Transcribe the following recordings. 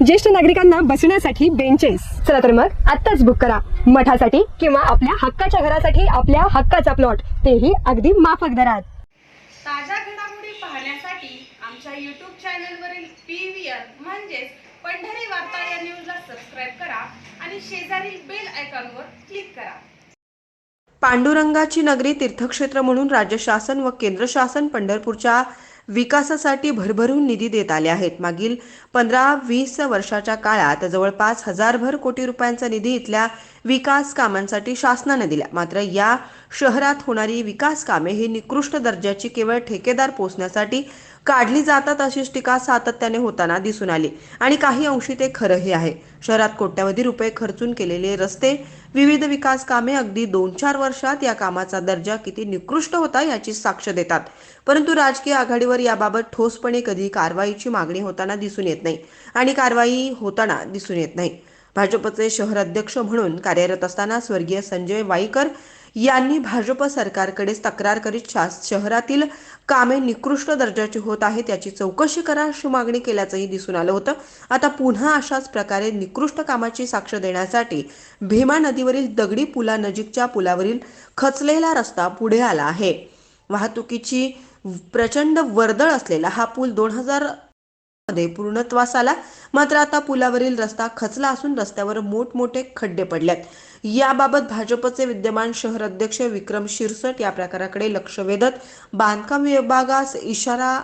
ज्येष्ठ नागरिकांना बसण्यासाठी बेंचेस चला तर मग आत्ताच बुक करा. मठासाठी किंवा आपल्या हक्काच्या घरासाठी आपल्या हक्काचा प्लॉट तेही अगदी माफक दरात. ताज्या घडामोडी पाहण्यासाठी आमच्या यूट्यूब चॅनलवरील पी व्ही आर म्हणजेच पंढरी वार्ता या न्यूजला सबस्क्राईब करा आणि शेजारील बेल आयकॉनवर क्लिक करा. पांडुरंगाची नगरी तीर्थक्षेत्र म्हणून राज्य शासन व केंद्र शासन पंढरपूरच्या विकासासाठी भरभरून निधी देत आले आहेत. मागील पंधरा वीस वर्षाच्या काळात जवळपास हजारभर कोटी रुपयांचा निधी इथल्या विकास कामांसाठी शासनाने दिला. मात्र या शहरात होणारी विकास कामे ही निकृष्ट दर्जाची केवळ ठेकेदार पोचण्यासाठी काढली जातात अशीच टीका सातत्याने होताना दिसून आली. आणि काही अंशी ते खरंही आहे. शहरात कोट्यावधी रुपये खर्चून केलेले रस्ते विविध विकास कामे अगदी दोन चार वर्षात या कामाचा दर्जा किती निकृष्ट होता याची साक्ष देतात. परंतु राजकीय आघाडीवर याबाबत ठोसपणे कधी कारवाईची मागणी होताना दिसून येत नाही आणि कारवाई होताना दिसून येत नाही. भाजपचे शहर अध्यक्ष म्हणून कार्यरत असताना स्वर्गीय संजय वाईकर यांनी भाजप सरकारकडे तक्रार करीत शास शहरातील कामे निकृष्ट दर्जाची होत आहेत याची चौकशी करा अशी मागणी केल्याचंही दिसून आलं होतं. आता पुन्हा अशाच प्रकारे निकृष्ट कामाची साक्ष देण्यासाठी भीमा नदीवरील दगडी पुलानजीकच्या पुलावरील खचलेला रस्ता पुढे आला आहे. वाहतुकीची प्रचंड वर्दळ असलेला हा पूल दोन हजारमध्ये पूर्णत्वास आला. मात्र आता पुलावरील रस्ता खचला असून रस्त्यावर मोठमोठे खड्डे पडल्यात याबाबत भाजपचे विद्यमान शहर अध्यक्ष विक्रम शिरसट या प्रकाराकडे लक्ष वेधत बांधकाम विभागास इशारा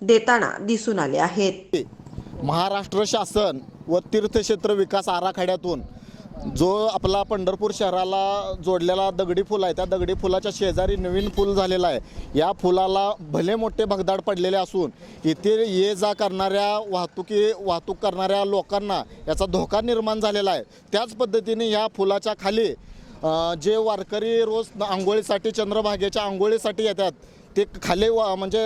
देताना दिसून आले आहेत. महाराष्ट्र शासन व तीर्थक्षेत्र विकास आराखड्यातून जो आपला पंढरपूर शहराला जोडलेला दगडी फुल आहे त्या दगडी फुलाच्या शेजारी नवीन पूल झालेला आहे. या फुलाला भले मोठे भगदाड पडलेले असून इथे ये जा करणाऱ्या वाहतुकी वाहतूक करणाऱ्या लोकांना याचा धोका निर्माण झालेला आहे. त्याच पद्धतीने या फुलाच्या खाली जे वारकरी रोज आंघोळीसाठी चंद्रभागेच्या आंघोळीसाठी येतात ते खाली वा म्हणजे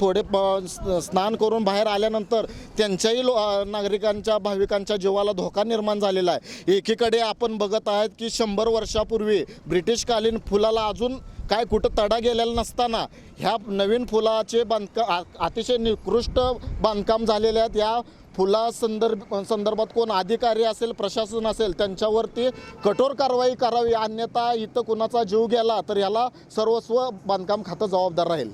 थोडे प- स्नान करून बाहेर आल्यानंतर त्यांच्याही लो नागरिकांच्या भाविकांच्या जीवाला धोका निर्माण झालेला आहे. एकीकडे आपण बघत आहात की शंभर वर्षापूर्वी ब्रिटिशकालीन फुलाला अजून काय कुठं तडा गेलेला नसताना ह्या नवीन फुलाचे बांधकाम अतिशय निकृष्ट बांधकाम झालेले आहेत. या फुला संदर्भ संदर्भात कोण अधिकारी असेल प्रशासन असेल त्यांच्यावरती कठोर कारवाई करावी अन्यथा इथं कुणाचा जीव गेला तर याला सर्वस्व बांधकाम खातं जबाबदार राहील.